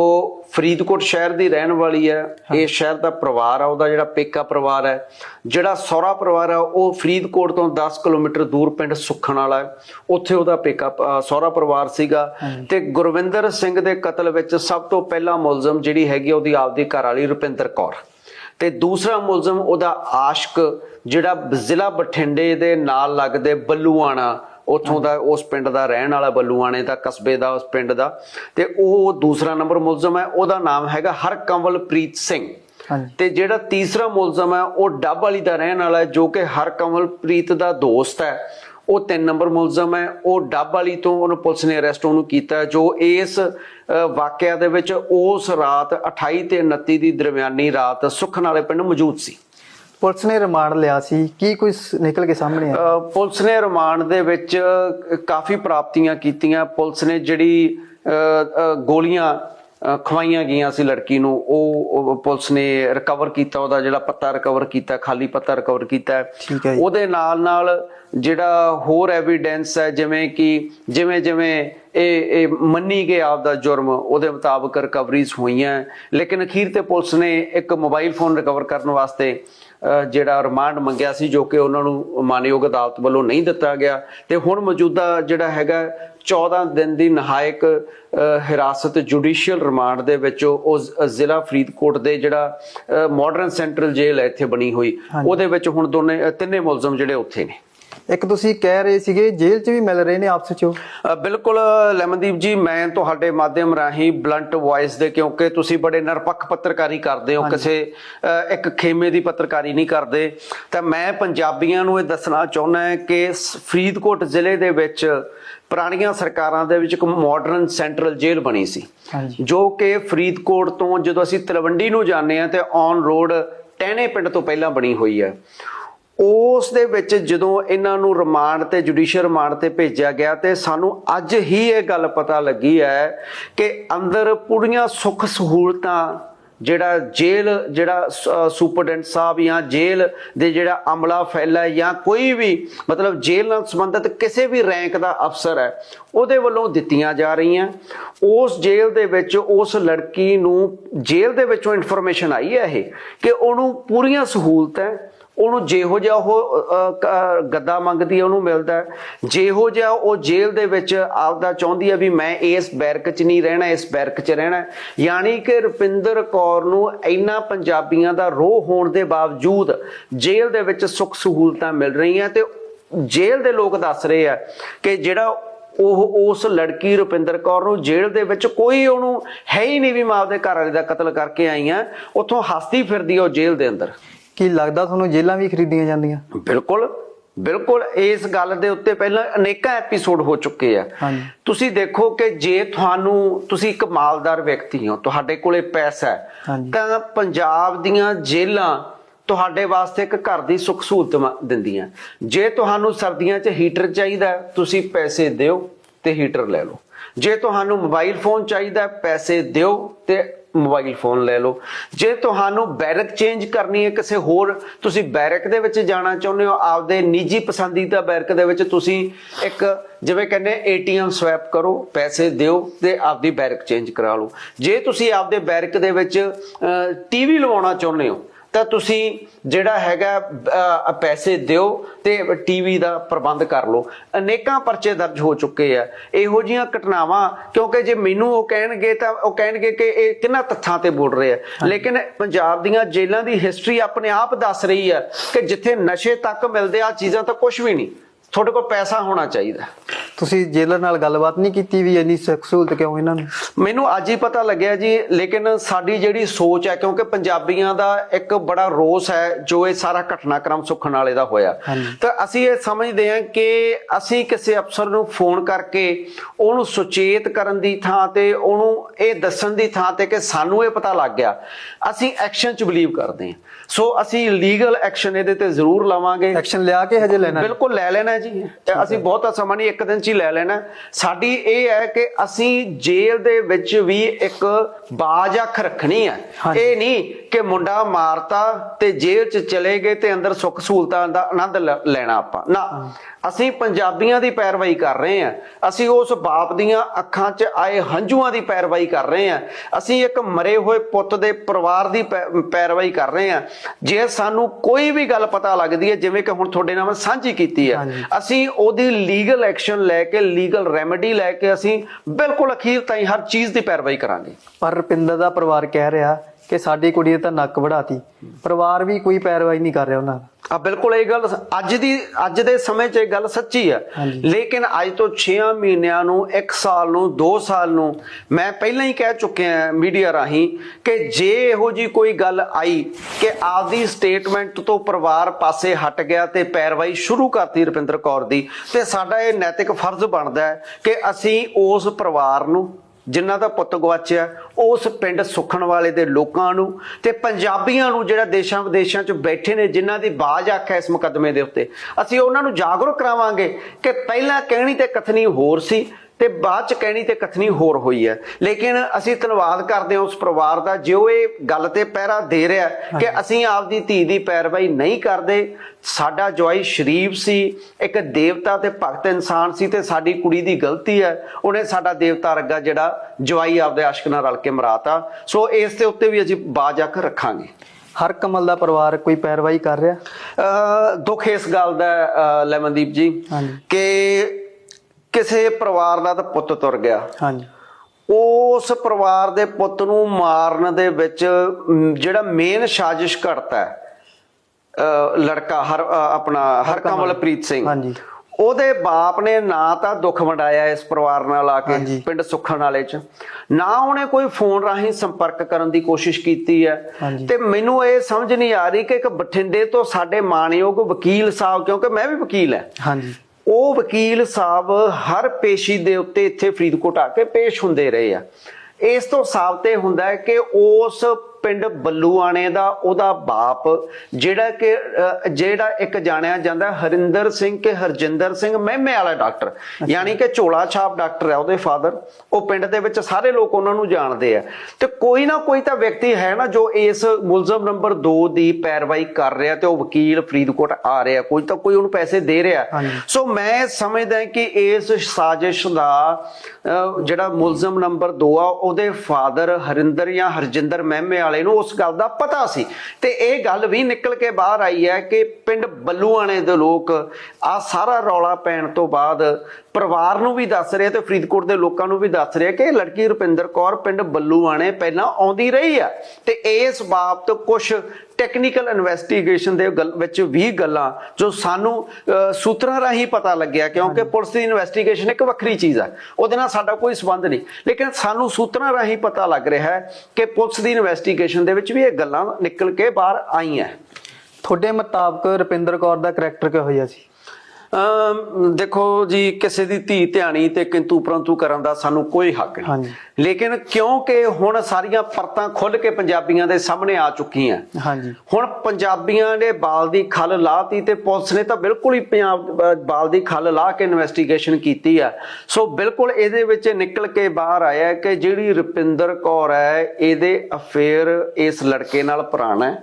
ਫਰੀਦਕੋਟ ਸ਼ਹਿਰ ਦੀ ਰਹਿਣ ਵਾਲੀ ਹੈ ਇਹ ਸ਼ਹਿਰ ਦਾ ਪਰਿਵਾਰ ਆ ਉਹਦਾ ਜਿਹੜਾ ਪੇਕਾ ਪਰਿਵਾਰ ਹੈ ਜਿਹੜਾ ਸਹੁਰਾ ਪਰਿਵਾਰ ਹੈ ਉਹ ਫਰੀਦਕੋਟ ਤੋਂ 10 ਕਿਲੋਮੀਟਰ ਦੂਰ ਪਿੰਡ ਸੁਖਣ ਵਾਲਾ ਹੈ। ਉੱਥੇ ਉਹਦਾ ਪੇਕਾ ਸਹੁਰਾ ਪਰਿਵਾਰ ਸੀਗਾ। ਤੇ ਗੁਰਵਿੰਦਰ ਸਿੰਘ ਦੇ ਕਤਲ ਵਿੱਚ ਸਭ ਤੋਂ ਪਹਿਲਾ ਮੁਲਜ਼ਮ ਜਿਹੜੀ ਹੈਗੀ ਆ ਉਹਦੀ ਆਪਦੀ ਘਰ ਵਾਲੀ ਰੁਪਿੰਦਰ ਕੌਰ। ਤੇ ਦੂਸਰਾ ਮੁਲਜ਼ਮ ਉਹਦਾ ਆਸ਼ਕ ਜਿਹੜਾ ਜ਼ਿਲ੍ਹਾ ਬਠਿੰਡੇ ਦੇ ਨਾਲ ਲੱਗਦੇ ਬੱਲੂਆਣਾ ਉੱਥੋਂ ਦਾ ਉਸ ਪਿੰਡ ਦਾ ਰਹਿਣ ਵਾਲਾ ਬੱਲੂਆਣੇ ਦਾ ਕਸਬੇ ਦਾ ਉਸ ਪਿੰਡ ਦਾ ਤੇ ਉਹ ਦੂਸਰਾ ਨੰਬਰ ਮੁਲਜ਼ਮ ਹੈ ਉਹਦਾ ਨਾਮ ਹੈਗਾ ਹਰਕੰਵਲਪ੍ਰੀਤ ਸਿੰਘ। ਤੇ ਜਿਹੜਾ ਤੀਸਰਾ ਮੁਲਜ਼ਮ ਹੈ ਉਹ ਡੱਬ ਵਾਲੀ ਦਾ ਰਹਿਣ ਵਾਲਾ ਹੈ ਜੋ ਕਿ ਹਰਕੰਵਲਪ੍ਰੀਤ ਦਾ ਦੋਸਤ ਹੈ। ਉਹ ਤਿੰਨ ਨੰਬਰ ਮੁਲਜ਼ਮ ਹੈ ਉਹ ਡੱਬ ਵਾਲੀ ਤੋਂ ਉਹਨੂੰ ਪੁਲਿਸ ਨੇ ਅਰੈਸਟ ਉਹਨੂੰ ਕੀਤਾ ਜੋ ਇਸ ਵਾਕਿਆ ਦੇ ਵਿੱਚ ਉਸ ਰਾਤ 28 ਤੇ 29 ਦੀ ਦਰਮਿਆਨੀ ਰਾਤ ਸੁਖਨ ਵਾਲੇ ਪਿੰਡ ਮੌਜੂਦ ਸੀ। ਪੁਲਿਸ ਨੇ ਰਿਮਾਂਡ ਲਿਆ ਸੀ? ਕੀ ਕੁਝ ਨਿਕਲ ਕੇ ਸਾਹਮਣੇ ਆਇਆ? ਪੁਲਿਸ ਨੇ ਰਿਮਾਂਡ ਦੇ ਵਿੱਚ ਕਾਫੀ ਪ੍ਰਾਪਤੀਆਂ ਕੀਤੀਆਂ। ਪੁਲਿਸ ਨੇ ਜਿਹੜੀ ਗੋਲੀਆਂ ਖਵਾਈਆਂ ਗਈਆਂ ਸੀ ਲੜਕੀ ਨੂੰ ਉਹ ਪੁਲਿਸ ਨੇ ਰਿਕਵਰ ਕੀਤਾ ਉਹਦਾ ਜਿਹੜਾ ਪੱਤਾ ਰਿਕਵਰ ਕੀਤਾ ਖਾਲੀ ਪੱਤਾ ਰਿਕਵਰ ਕੀਤਾ। ਠੀਕ ਹੈ। ਉਹਦੇ ਨਾਲ ਨਾਲ ਜਿਹੜਾ ਹੋਰ ਐਵੀਡੈਂਸ ਹੈ ਜਿਵੇਂ ਕਿ ਜਿਵੇਂ ਜਿਵੇਂ ਇਹ ਇਹ ਮੰਨੀ ਗਿਆ ਆਪਦਾ ਜੁਰਮ ਉਹਦੇ ਮੁਤਾਬਕ ਰਿਕਵਰੀਜ਼ ਹੋਈਆਂ। ਲੇਕਿਨ ਅਖੀਰ ਤੇ ਪੁਲਿਸ ਨੇ ਇੱਕ ਮੋਬਾਈਲ ਫੋਨ ਰਿਕਵਰ ਕਰਨ ਵਾਸਤੇ ਜਿਹੜਾ ਰਿਮਾਂਡ ਮੰਗਿਆ ਸੀ ਜੋ ਕਿ ਉਹਨਾਂ ਨੂੰ ਮਾਨਯੋਗ ਅਦਾਲਤ ਵੱਲੋਂ ਨਹੀਂ ਦਿੱਤਾ ਗਿਆ। ਤੇ ਹੁਣ ਮੌਜੂਦਾ ਜਿਹੜਾ ਹੈਗਾ 14 ਦਿਨ ਦੀ ਨਹਾਇਕ ਹਿਰਾਸਤ ਜੁਡੀਸ਼ੀਅਲ ਰਿਮਾਂਡ ਦੇ ਵਿੱਚ ਉਹ ਜ਼ਿਲ੍ਹਾ ਫਰੀਦਕੋਟ ਦੇ ਜਿਹੜਾ ਮਾਡਰਨ ਸੈਂਟਰਲ ਜੇਲ੍ਹ ਹੈ ਇੱਥੇ ਬਣੀ ਹੋਈ। ਉਹਦੇ ਵਿੱਚ ਹੁਣ ਦੋਨੇ ਤਿੰਨੇ ਮੁਲਜ਼ਮ ਜਿਹੜੇ ਉੱਥੇ ਨੇ। ਇੱਕ ਤੁਸੀਂ ਕਹਿ ਰਹੇ ਸੀਗੇ ਜੇਲ੍ਹ 'ਚ ਵੀ ਮਿਲ ਰਹੇ ਨੇ ਆਪਸ 'ਚ। ਬਿਲਕੁਲ ਲੈਮਨਦੀਪ ਜੀ ਮੈਂ ਤੁਹਾਡੇ ਮਾਧਿਅਮ ਰਾਹੀਂ ਬਲੰਟ ਵੌਇਸ ਦੇ ਕਿਉਂਕਿ ਤੁਸੀਂ ਬੜੇ ਨਿਰਪੱਖ ਪੱਤਰਕਾਰੀ ਕਰਦੇ ਹੋ ਕਿਸੇ ਇੱਕ ਖੇਮੇ ਦੀ ਪੱਤਰਕਾਰੀ ਨਹੀਂ ਕਰਦੇ। ਤਾਂ ਮੈਂ ਪੰਜਾਬੀਆਂ ਨੂੰ ਇਹ ਦੱਸਣਾ ਚਾਹੁੰਦਾ ਹਾਂ ਕਿ ਫਰੀਦਕੋਟ ਜ਼ਿਲ੍ਹੇ ਦੇ ਵਿੱਚ ਪੁਰਾਣੀਆਂ ਸਰਕਾਰਾਂ ਦੇ ਵਿੱਚ ਇੱਕ ਮਾਡਰਨ ਸੈਂਟਰਲ ਜੇਲ੍ਹ ਬਣੀ ਸੀ। ਜੋ ਕਿ ਫਰੀਦਕੋਟ ਤੋਂ ਜਦੋਂ ਅਸੀਂ ਤਲਵੰਡੀ ਨੂੰ ਜਾਂਦੇ ਆ ਤੇ ਔਨ ਰੋਡ ਟਹਿਣੇ ਪਿੰਡ ਤੋਂ ਪਹਿਲਾਂ ਬਣੀ ਹੋਈ ਹੈ। ਉਸ ਦੇ ਵਿੱਚ ਜਦੋਂ ਇਹਨਾਂ ਨੂੰ ਰਿਮਾਂਡ ਤੇ ਜੁਡੀਸ਼ੀਅਲ ਰਿਮਾਂਡ ਤੇ ਭੇਜਿਆ ਗਿਆ ਤੇ ਸਾਨੂੰ ਅੱਜ ਹੀ ਇਹ ਗੱਲ ਪਤਾ ਲੱਗੀ ਹੈ ਕਿ ਅੰਦਰ ਪੂਰੀਆਂ ਸੁੱਖ ਸਹੂਲਤਾਂ ਜਿਹੜਾ ਜੇਲ੍ਹ, ਜਿਹੜਾ ਸ- ਸੁਪਰਡੈਂਟ ਸਾਹਿਬ ਜਾਂ ਜੇਲ੍ਹ ਦੇ ਜਿਹੜਾ ਅਮਲਾ ਫੈਲਾ ਜਾਂ ਕੋਈ ਵੀ ਮਤਲਬ ਜੇਲ੍ਹ ਨਾਲ ਸੰਬੰਧਿਤ ਕਿਸੇ ਵੀ ਰੈਂਕ ਦਾ ਅਫਸਰ ਹੈ, ਉਹਦੇ ਵੱਲੋਂ ਦਿੱਤੀਆਂ ਜਾ ਰਹੀਆਂ। ਉਸ ਜੇਲ੍ਹ ਦੇ ਵਿੱਚ ਉਸ ਲੜਕੀ ਨੂੰ ਜੇਲ੍ਹ ਦੇ ਵਿੱਚੋਂ ਇਨਫੋਰਮੇਸ਼ਨ ਆਈ ਹੈ ਇਹ ਕਿ ਉਹਨੂੰ ਪੂਰੀਆਂ ਸਹੂਲਤਾਂ ਉਹਨੂੰ ਜਿਹੋ ਜਿਹਾ ਉਹ ਗੱਦਾ ਮੰਗਦੀ ਹੈ, ਉਹਨੂੰ ਮਿਲਦਾ ਹੈ। ਜਿਹੋ ਜਿਹਾ ਉਹ ਜੇਲ੍ਹ ਦੇ ਵਿੱਚ ਆਪਦਾ ਚਾਹੁੰਦੀ ਹੈ ਵੀ ਮੈਂ ਇਸ ਬੈਰਕ 'ਚ ਨਹੀਂ ਰਹਿਣਾ, ਇਸ ਬੈਰਕ 'ਚ ਰਹਿਣਾ ਯਾਨੀ ਕਿ ਰੁਪਿੰਦਰ ਕੌਰ ਨੂੰ ਇੰਨਾ ਪੰਜਾਬੀਆਂ ਦਾ ਰੋਹ ਹੋਣ ਦੇ ਬਾਵਜੂਦ ਜੇਲ੍ਹ ਦੇ ਵਿੱਚ ਸੁੱਖ ਸਹੂਲਤਾਂ ਮਿਲ ਰਹੀਆਂ ਤੇ ਜੇਲ੍ਹ ਦੇ ਲੋਕ ਦੱਸ ਰਹੇ ਆ ਕਿ ਜਿਹੜਾ ਉਹ, ਉਸ ਲੜਕੀ ਰੁਪਿੰਦਰ ਕੌਰ ਨੂੰ ਜੇਲ੍ਹ ਦੇ ਵਿੱਚ ਕੋਈ ਉਹਨੂੰ ਹੈ ਹੀ ਨਹੀਂ ਵੀ ਮੈਂ ਆਪਦੇ ਘਰ ਵਾਲੇ ਦਾ ਕਤਲ ਕਰਕੇ ਆਈ ਆ ਉੱਥੋਂ ਹੱਸਦੀ ਫਿਰਦੀ ਆ ਉਹ ਜੇਲ੍ਹ ਦੇ ਅੰਦਰ। ਕੀ ਲੱਗਦਾ ਤੁਹਾਨੂੰ ਜੇਲ੍ਹਾਂ ਵੀ ਖਰੀਦੀਆਂ ਜਾਂਦੀਆਂ? ਬਿਲਕੁਲ ਬਿਲਕੁਲ। ਇਸ ਗੱਲ ਦੇ ਉੱਤੇ ਪਹਿਲਾਂ ਅਨੇਕਾਂ ਐਪੀਸੋਡ ਹੋ ਚੁੱਕੇ ਆ। ਤੁਸੀਂ ਦੇਖੋ ਕਿ ਜੇ ਤੁਹਾਨੂੰ ਤੁਸੀਂ ਇੱਕ ਮਾਲਦਾਰ ਵਿਅਕਤੀ ਹੋ ਤੁਹਾਡੇ ਕੋਲੇ ਪੈਸਾ ਹੈ। ਤਾਂ ਪੰਜਾਬ ਦੀਆਂ ਜੇਲ੍ਹਾਂ ਤੁਹਾਡੇ ਵਾਸਤੇ ਇੱਕ ਘਰ ਦੀ ਸੁੱਖ ਸਹੂਲਤ ਦਿੰਦੀਆਂ। ਜੇ ਤੁਹਾਨੂੰ ਸਰਦੀਆਂ 'ਚ ਹੀਟਰ ਚਾਹੀਦਾ ਤੁਸੀਂ ਪੈਸੇ ਦਿਓ ਤੇ ਹੀਟਰ ਲੈ ਲਓ। ਜੇ ਤੁਹਾਨੂੰ ਮੋਬਾਈਲ ਫੋਨ ਚਾਹੀਦਾ ਪੈਸੇ ਦਿਓ ਤੇ ਮੋਬਾਈਲ ਫੋਨ ਲੈ ਲਓ। ਜੇ ਤੁਹਾਨੂੰ ਬੈਰਕ ਚੇਂਜ ਕਰਨੀ ਹੈ ਕਿਸੇ ਹੋਰ, ਤੁਸੀਂ ਬੈਰਕ ਦੇ ਵਿੱਚ ਜਾਣਾ ਚਾਹੁੰਦੇ ਹੋ, ਆਪਦੇ ਨਿੱਜੀ ਪਸੰਦੀਦਾ ਬੈਰਕ ਦੇ ਵਿੱਚ ਤੁਸੀਂ ਇੱਕ ਜਿਵੇਂ ਕਹਿੰਦੇ ਏਟੀਐਮ ਸਵੈਪ ਕਰੋ, ਪੈਸੇ ਦਿਓ ਤੇ ਆਪਦੀ ਬੈਰਕ ਚੇਂਜ ਕਰਾ ਲਓ। ਜੇ ਤੁਸੀਂ ਆਪਦੇ ਬੈਰਕ ਦੇ ਵਿੱਚ ਟੀਵੀ ਲਵਾਉਣਾ ਚਾਹੁੰਦੇ ਹੋ ਤਾਂ ਤੁਸੀਂ ਜਿਹੜਾ ਹੈਗਾ ਪੈਸੇ ਦਿਓ ਤੇ ਟੀਵੀ ਦਾ ਪ੍ਰਬੰਧ ਕਰ ਲਓ। ਅਨੇਕਾਂ ਪਰਚੇ ਦਰਜ ਹੋ ਚੁੱਕੇ ਆ। ਇਹੋ ਜੀਆਂ ਘਟਨਾਵਾਂ ਕਿਉਂਕਿ ਜੇ ਮੈਨੂੰ ਉਹ ਕਹਿਣਗੇ ਤਾਂ ਉਹ ਕਹਿਣਗੇ ਕਿ ਇਹ ਕਿੰਨਾ ਤੱਥਾਂ ਤੇ ਬੋਲ ਰਹੇ ਆ। ਲੇਕਿਨ ਪੰਜਾਬ ਦੀਆਂ ਜੇਲ੍ਹਾਂ ਦੀ ਹਿਸਟਰੀ ਆਪਣੇ ਆਪ ਦੱਸ ਰਹੀ ਆ ਕਿ ਜਿੱਥੇ ਨਸ਼ੇ ਤੱਕ ਮਿਲਦੇ ਆ ਚੀਜ਼ਾਂ ਤਾਂ ਕੁਝ ਵੀ ਨਹੀਂ। ਤੁਹਾਡੇ ਕੋਲ ਪੈਸਾ ਹੋਣਾ ਚਾਹੀਦਾ। ਤੁਸੀਂ ਜੇਲਰ ਨਾਲ ਗੱਲਬਾਤ ਨਹੀਂ ਕੀਤੀ ਵੀ ਇੰਨੀ ਸਹੂਲਤ ਕਿਉਂ ਇਹਨਾਂ ਨੂੰ? ਮੈਨੂੰ ਅੱਜ ਹੀ ਪਤਾ ਲੱਗਿਆ ਜੀ ਲੇਕਿਨ ਸਾਡੀ ਜਿਹੜੀ ਸੋਚ ਹੈ ਕਿਉਂਕਿ ਪੰਜਾਬੀਆਂ ਦਾ ਇੱਕ ਬੜਾ ਰੋਸ ਹੈ ਜੋ ਇਹ ਸਾਰਾ ਘਟਨਾਕ੍ਰਮ ਸੁਖਣ ਵਾਲੇ ਦਾ ਹੋਇਆ। ਤਾਂ ਅਸੀਂ ਇਹ ਸਮਝਦੇ ਹਾਂ ਕਿ ਅਸੀਂ ਕਿਸੇ ਅਫਸਰ ਨੂੰ ਫੋਨ ਕਰਕੇ ਉਹਨੂੰ ਸੁਚੇਤ ਕਰਨ ਦੀ ਥਾਂ ਤੇ ਉਹਨੂੰ ਇਹ ਦੱਸਣ ਦੀ ਥਾਂ ਤੇ ਕਿ ਸਾਨੂੰ ਇਹ ਪਤਾ ਲੱਗ ਗਿਆ। ਅਸੀਂ ਐਕਸ਼ਨ 'ਚ ਬਲੀਵ ਕਰਦੇ ਹਾਂ। ਸੋ ਅਸੀਂ ਲੀਗਲ ਐਕਸ਼ਨ ਇਹਦੇ ਤੇ ਜ਼ਰੂਰ ਲਵਾਂਗੇ। ਐਕਸ਼ਨ ਲਿਆ ਕੇ ਹਜੇ ਲੈਣਾ? ਬਿਲਕੁਲ ਲੈ ਲੈਣਾ ਜੀ। ਤੇ ਅਸੀਂ ਬਹੁਤਾ ਸਮਾਂ ਨਹੀਂ ਇੱਕ ਦਿਨ ਚ ਹੀ ਲੈ ਲੈਣਾ। ਸਾਡੀ ਇਹ ਹੈ ਕਿ ਅਸੀਂ ਜੇਲ੍ਹ ਦੇ ਵਿੱਚ ਵੀ ਇੱਕ ਬਾਜ ਅੱਖ ਰੱਖਣੀ ਹੈ। ਇਹ ਨਹੀਂ ਕਿ ਮੁੰਡਾ ਮਾਰਤਾ ਤੇ ਜੇਲ੍ਹ ਚ ਚਲੇ ਗਏ ਤੇ ਅੰਦਰ ਸੁੱਖ ਸਹੂਲਤਾਂ ਦਾ ਆਨੰਦ ਲੈਣਾ ਆਪਾਂ। ਨਾ। ਅਸੀਂ ਪੰਜਾਬੀਆਂ ਦੀ ਪੈਰਵਾਈ ਕਰ ਰਹੇ ਹਾਂ। ਅਸੀਂ ਉਸ ਬਾਪ ਦੀਆਂ ਅੱਖਾਂ 'ਚ ਆਏ ਹੰਝੂਆਂ ਦੀ ਪੈਰਵਾਈ ਕਰ ਰਹੇ ਹਾਂ। ਅਸੀਂ ਇੱਕ ਮਰੇ ਹੋਏ ਪੁੱਤ ਦੇ ਪਰਿਵਾਰ ਦੀ ਪੈਰਵਾਈ ਕਰ ਰਹੇ ਹਾਂ। ਜੇ ਸਾਨੂੰ ਕੋਈ ਵੀ ਗੱਲ ਪਤਾ ਲੱਗਦੀ ਹੈ ਜਿਵੇਂ ਕਿ ਹੁਣ ਤੁਹਾਡੇ ਨਾਲ ਮੈਂ ਸਾਂਝੀ ਕੀਤੀ ਹੈ। ਅਸੀਂ ਉਹਦੀ ਲੀਗਲ ਐਕਸ਼ਨ ਲੈ ਕੇ ਲੀਗਲ ਰੈਮੇਡੀ ਲੈ ਕੇ ਅਸੀਂ ਬਿਲਕੁਲ ਅਖੀਰ ਤਾਈਂ ਹਰ ਚੀਜ਼ ਦੀ ਪੈਰਵਾਈ ਕਰਾਂਗੇ। ਪਰ ਰੁਪਿੰਦਰ ਦਾ ਪਰਿਵਾਰ ਕਹਿ ਰਿਹਾ ਕਿ ਸਾਡੀ ਕੁੜੀ ਨੇ ਤਾਂ ਨੱਕ ਵੜਾਤੀ। ਪਰਿਵਾਰ ਵੀ ਕੋਈ ਪੈਰਵਾਈ ਨਹੀਂ ਕਰ ਰਿਹਾ ਉਹਨਾਂ ਦਾ। ਆ ਬਿਲਕੁਲ ਇਹ ਗੱਲ ਅੱਜ ਦੀ ਅੱਜ ਦੇ ਸਮੇਂ 'ਚ ਇਹ ਗੱਲ ਸੱਚੀ ਹੈ। ਲੇਕਿਨ ਅੱਜ ਤੋਂ 6 ਮਹੀਨਿਆਂ ਨੂੰ 1 ਸਾਲ ਨੂੰ 2 ਸਾਲ ਨੂੰ ਮੈਂ ਪਹਿਲਾਂ ਹੀ ਕਹਿ ਚੁੱਕਿਆ ਮੀਡੀਆ ਰਾਹੀਂ ਕਿ ਜੇ ਇਹੋ ਜੀ ਕੋਈ ਗੱਲ ਆਈ ਕਿ ਆਪਦੀ ਸਟੇਟਮੈਂਟ ਤੋਂ ਪਰਿਵਾਰ ਪਾਸੇ ਹਟ ਗਿਆ ਤੇ ਪੈਰਵਾਈ ਸ਼ੁਰੂ ਕਰਤੀ ਰੁਪਿੰਦਰ ਕੌਰ ਦੀ ਤੇ ਸਾਡਾ ਇਹ ਨੈਤਿਕ ਫਰਜ਼ ਬਣਦਾ ਹੈ ਕਿ ਅਸੀਂ ਉਸ ਪਰਿਵਾਰ ਨੂੰ ਜਿਨ੍ਹਾਂ ਦਾ ਪੁੱਤ ਗਵਾਚਿਆ ਉਸ ਪਿੰਡ ਸੁਖਣ ਵਾਲੇ ਦੇ ਲੋਕਾਂ ਨੂੰ ਤੇ ਪੰਜਾਬੀਆਂ ਨੂੰ ਜਿਹੜਾ ਦੇਸ਼ਾਂ ਵਿਦੇਸ਼ਾਂ 'ਚ ਬੈਠੇ ਨੇ, ਜਿਨ੍ਹਾਂ ਦੀ ਬਾਜ਼ ਅੱਖ ਹੈ ਇਸ ਮੁਕੱਦਮੇ ਦੇ ਉੱਤੇ। ਅਸੀਂ ਉਹਨਾਂ ਨੂੰ ਜਾਗਰੂਕ ਕਰਾਵਾਂਗੇ ਕਿ ਪਹਿਲਾਂ ਕਹਿਣੀ ਤੇ ਕਥਨੀ ਹੋਰ ਸੀ ਤੇ ਬਾਅਦ ਚ ਕਹਿਣੀ ਤੇ ਕਥਨੀ ਹੋਰ ਹੋਈ ਹੈ। ਲੇਕਿਨ ਅਸੀਂ ਧੰਨਵਾਦ ਕਰਦੇ ਹਾਂ ਉਸ ਪਰਿਵਾਰ ਦਾ ਜੋ ਇਹ ਗੱਲ ਤੇ ਪਹਿਰਾ ਦੇ ਰਿਹਾ ਕਿ ਅਸੀਂ ਆਪਦੀ ਧੀ ਦੀ ਪੈਰਵਾਈ ਨਹੀਂ ਕਰਦੇ ਸਾਡਾ ਜਵਾਈ ਸ਼ਰੀਫ ਸੀ ਇੱਕ ਦੇਵਤਾ ਤੇ ਭਗਤ ਇਨਸਾਨ ਸੀ ਤੇ ਸਾਡੀ ਕੁੜੀ ਦੀ ਗਲਤੀ ਹੈ ਉਹਨੇ ਸਾਡਾ ਦੇਵਤਾ ਰੱਗਾ ਜਿਹੜਾ ਜਵਾਈ ਆਪਦੇ ਆਸ਼ਕ ਨਾਲ ਰਲ ਕੇ ਮਰਾਤਾ। ਸੋ ਇਸ ਦੇ ਉੱਤੇ ਵੀ ਅਸੀਂ ਬਾਜ਼ ਅੱਖ ਰੱਖਾਂਗੇ। ਹਰ ਕਮਲ ਦਾ ਪਰਿਵਾਰ ਕੋਈ ਪੈਰਵਾਈ ਕਰ ਰਿਹਾ? ਦੁੱਖ ਇਸ ਗੱਲ ਦਾ ਲੈਮਨਦੀਪ ਜੀ। ਕਿ ਕਿਸੇ ਪਰਿਵਾਰ ਦਾ ਤਾਂ ਪੁੱਤ ਤੁਰ ਗਿਆ। ਹਾਂਜੀ। ਉਸ ਪਰਿਵਾਰ ਦੇ ਪੁੱਤ ਨੂੰ ਮਾਰਨ ਦੇ ਵਿੱਚ ਜਿਹੜਾ ਮੇਨ ਸਾਜ਼ਿਸ਼ ਘੜਤਾ ਲੜਕਾ ਹਰ ਆਪਣਾ ਹਰਕਮਲਪ੍ਰੀਤ ਸਿੰਘ। ਹਾਂਜੀ। ਉਹਦੇ ਬਾਪ ਨੇ ਨਾ ਤਾਂ ਦੁੱਖ ਵੰਡਾਇਆ ਇਸ ਪਰਿਵਾਰ ਨਾਲ ਆ ਕੇ। ਪਿੰਡ ਸੁਖਣ ਵਾਲੇ ਚ। ਨਾ ਉਹਨੇ ਕੋਈ ਫੋਨ ਰਾਹੀਂ ਸੰਪਰਕ ਕਰਨ ਦੀ ਕੋਸ਼ਿਸ਼ ਕੀਤੀ ਹੈ। ਤੇ ਮੈਨੂੰ ਇਹ ਸਮਝ ਨਹੀਂ ਆ ਰਹੀ ਕਿ ਇੱਕ ਬਠਿੰਡੇ ਤੋਂ ਸਾਡੇ ਮਾਣਯੋਗ ਵਕੀਲ ਸਾਹਿਬ ਕਿਉਂਕਿ ਮੈਂ ਵੀ ਵਕੀਲ ਹਾਂ। ਹਾਂਜੀ। ਉਹ ਵਕੀਲ ਸਾਹਿਬ ਹਰ ਪੇਸ਼ੀ ਦੇ ਉੱਤੇ ਇੱਥੇ ਫਰੀਦਕੋਟ ਆ ਕੇ ਪੇਸ਼ ਹੁੰਦੇ ਰਹੇ ਆ। ਇਸ ਤੋਂ ਸਾਬਤ ਇਹ ਹੁੰਦਾ ਹੈ ਕਿ ਉਸ ਪਿੰਡ ਬੱਲੂਆਣੇ ਦਾ ਉਹਦਾ ਬਾਪ ਜਿਹੜਾ ਕਿ ਜਿਹੜਾ ਇੱਕ ਜਾਣਿਆ ਜਾਂਦਾ ਹਰਿੰਦਰ ਸਿੰਘ ਕੇ ਹਰਜਿੰਦਰ ਸਿੰਘ ਮਹਿਮੇ ਵਾਲਾ ਡਾਕਟਰ। ਯਾਨੀ ਕਿ ਝੋਲਾ ਛਾਪ ਡਾਕਟਰ ਹੈ ਉਹਦੇ ਫਾਦਰ। ਉਹ ਪਿੰਡ ਦੇ ਵਿੱਚ ਸਾਰੇ ਲੋਕ ਉਹਨਾਂ ਨੂੰ ਜਾਣਦੇ ਆ। ਤੇ ਕੋਈ ਨਾ ਕੋਈ ਤਾਂ ਵਿਅਕਤੀ ਹੈ ਨਾ ਜੋ ਇਸ ਮੁਲਜ਼ਮ ਨੰਬਰ 2 ਦੀ ਪੈਰਵਾਈ ਕਰ ਰਿਹਾ ਤੇ ਉਹ ਵਕੀਲ ਫਰੀਦਕੋਟ ਆ ਰਿਹਾ। ਕੋਈ ਤਾਂ ਕੋਈ ਉਹਨੂੰ ਪੈਸੇ ਦੇ ਰਿਹਾ। ਸੋ ਮੈਂ ਸਮਝਦਾ ਕਿ ਇਸ ਸਾਜ਼ਿਸ਼ ਦਾ ਜਿਹੜਾ ਮੁਲਜ਼ਮ ਨੰਬਰ 2 ਆ ਉਹਦੇ ਫਾਦਰ ਹਰਿੰਦਰ ਜਾਂ ਹਰਜਿੰਦਰ ਮਹਿਮੇ ਵਾਲੇ ਨੂੰ ਉਸ ਗੱਲ ਦਾ ਪਤਾ ਸੀ। ਤੇ ਇਹ ਗੱਲ ਵੀ ਨਿਕਲ ਕੇ ਬਾਹਰ ਆਈ ਹੈ ਕਿ ਪਿੰਡ ਬੱਲੂਆਣੇ ਦੇ ਲੋਕ ਆ ਸਾਰਾ ਰੌਲਾ ਪੈਣ ਤੋਂ ਬਾਅਦ ਪਰਿਵਾਰ ਨੂੰ ਵੀ ਦੱਸ ਰਹੇ ਤੇ ਫਰੀਦਕੋਟ ਦੇ ਲੋਕਾਂ ਨੂੰ ਵੀ ਦੱਸ ਰਹੇ ਕਿ ਇਹ ਲੜਕੀ ਰੁਪਿੰਦਰ ਕੌਰ ਪਿੰਡ ਬੱਲੂਆਣੇ ਪਹਿਲਾਂ ਆਉਂਦੀ ਰਹੀ ਆ ਤੇ ਇਸ ਬਾਬਤ ਕੁਝ ਟੈਕਨੀਕਲ ਇਨਵੈਸਟੀਗੇਸ਼ਨ ਦੇ ਵਿੱਚ ਵੀ ਗੱਲਾਂ ਜੋ ਸਾਨੂੰ ਸੂਤਰਾਂ ਰਾਹੀਂ ਪਤਾ ਲੱਗਿਆ ਕਿਉਂਕਿ ਪੁਲਿਸ ਦੀ ਇਨਵੈਸਟੀਗੇਸ਼ਨ ਇੱਕ ਵੱਖਰੀ ਚੀਜ਼ ਹੈ ਉਹਦੇ ਨਾਲ ਸਾਡਾ ਕੋਈ ਸਬੰਧ ਨਹੀਂ। ਲੇਕਿਨ ਸਾਨੂੰ ਸੂਤਰਾਂ ਰਾਹੀਂ ਪਤਾ ਲੱਗ ਰਿਹਾ ਹੈ ਕਿ ਪੁਲਿਸ ਦੀ ਇਨਵੈਸਟੀਗੇਸ਼ਨ ਦੇ ਵਿੱਚ ਵੀ ਇਹ ਗੱਲਾਂ ਨਿਕਲ ਕੇ ਬਾਹਰ ਆਈਆਂ। ਤੁਹਾਡੇ ਮੁਤਾਬਕ ਰੁਪਿੰਦਰ ਕੌਰ ਦਾ ਕਰੈਕਟਰ ਕਿਹੋ ਜਿਹਾ ਸੀ? ਦੇਖੋ ਜੀ ਕਿਸੇ ਦੀ ਧੀ ਧਿਆਣੀ ਤੇ ਕਿੰਤੂ ਪਰੰਤੂ ਕਰਨ ਦਾ ਸਾਨੂੰ ਕੋਈ ਹੱਕ ਨਹੀਂ। ਲੇਕਿਨ ਕਿਉਂਕਿ ਹੁਣ ਸਾਰੀਆਂ ਪਰਤਾਂ ਖੁੱਲ ਕੇ ਪੰਜਾਬੀਆਂ ਦੇ ਸਾਹਮਣੇ ਆ ਚੁੱਕੀਆਂ। ਹਾਂਜੀ। ਹੁਣ ਪੰਜਾਬੀਆਂ ਨੇ ਬਾਲ ਦੀ ਖੱਲ ਲਾਤੀ ਤੇ ਪੁਲਿਸ ਨੇ ਤਾਂ ਬਿਲਕੁਲ ਹੀ ਪੰਜਾਬ ਬਾਲ ਦੀ ਖੱਲ ਲਾ ਕੇ ਇਨਵੈਸਟੀਗੇਸ਼ਨ ਕੀਤੀ ਆ। ਸੋ ਬਿਲਕੁਲ ਇਹਦੇ ਵਿੱਚ ਨਿਕਲ ਕੇ ਬਾਹਰ ਆਇਆ ਕਿ ਜਿਹੜੀ ਰੁਪਿੰਦਰ ਕੌਰ ਹੈ ਇਹਦੇ ਅਫੇਅਰ ਇਸ ਲੜਕੇ ਨਾਲ ਪੁਰਾਣਾ ਹੈ।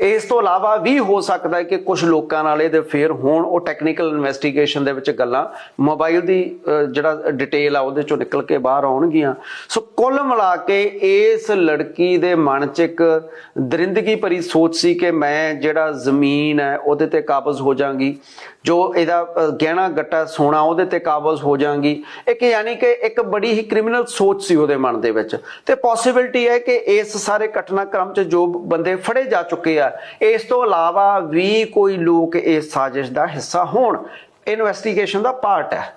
ਇਸ ਤੋਂ ਇਲਾਵਾ ਵੀ ਹੋ ਸਕਦਾ ਹੈ ਕਿ ਕੁਝ ਲੋਕਾਂ ਨਾਲ ਇਹਦੇ ਫੇਰ ਹੋਣ, ਉਹ ਟੈਕਨੀਕਲ ਇਨਵੈਸਟੀਗੇਸ਼ਨ ਦੇ ਵਿੱਚ ਗੱਲਾਂ ਮੋਬਾਈਲ ਦੀ ਜਿਹੜਾ ਡਿਟੇਲ ਆ ਉਹਦੇ ਚੋਂ ਨਿਕਲ ਕੇ ਬਾਹਰ ਆਉਣਗੀਆਂ। ਸੋ ਕੁੱਲ ਮਿਲਾ ਕੇ ਇਸ ਲੜਕੀ ਦੇ ਮਨ 'ਚ ਇੱਕ ਦਰਿੰਦਗੀ ਭਰੀ ਸੋਚ ਸੀ ਕਿ ਮੈਂ ਜਿਹੜਾ ਜ਼ਮੀਨ ਹੈ ਉਹਦੇ ਤੇ ਕਾਬਜ਼ ਹੋ ਜਾਾਂਗੀ, ਜੋ ਇਹਦਾ ਗਹਿਣਾ ਗੱਟਾ ਸੋਨਾ ਉਹਦੇ ਤੇ ਕਾਬਜ਼ ਹੋ ਜਾਾਂਗੀ। ਇੱਕ ਯਾਨੀ ਕਿ ਇੱਕ ਬੜੀ ਹੀ ਕ੍ਰਿਮੀਨਲ ਸੋਚ ਸੀ ਉਹਦੇ ਮਨ ਦੇ ਵਿੱਚ। ਤੇ ਪੋਸਿਬਿਲਿਟੀ ਹੈ ਕਿ ਇਸ ਸਾਰੇ ਘਟਨਾਕ੍ਰਮ 'ਚ ਜੋ ਬੰਦੇ ਫੜੇ ਜਾ ਚੁੱਕੇ ਚੁੱਕੇ ਆ। ਇਸ ਤੋਂ ਇਲਾਵਾ ਵੀ ਕੋਈ ਲੋਕ ਇਸ ਸਾਜ਼ਿਸ਼ ਦਾ ਹਿੱਸਾ ਹੋਣ। ਇਨਵੈਸਟੀਗੇਸ਼ਨ ਦਾ ਪਾਰਟ ਹੈ।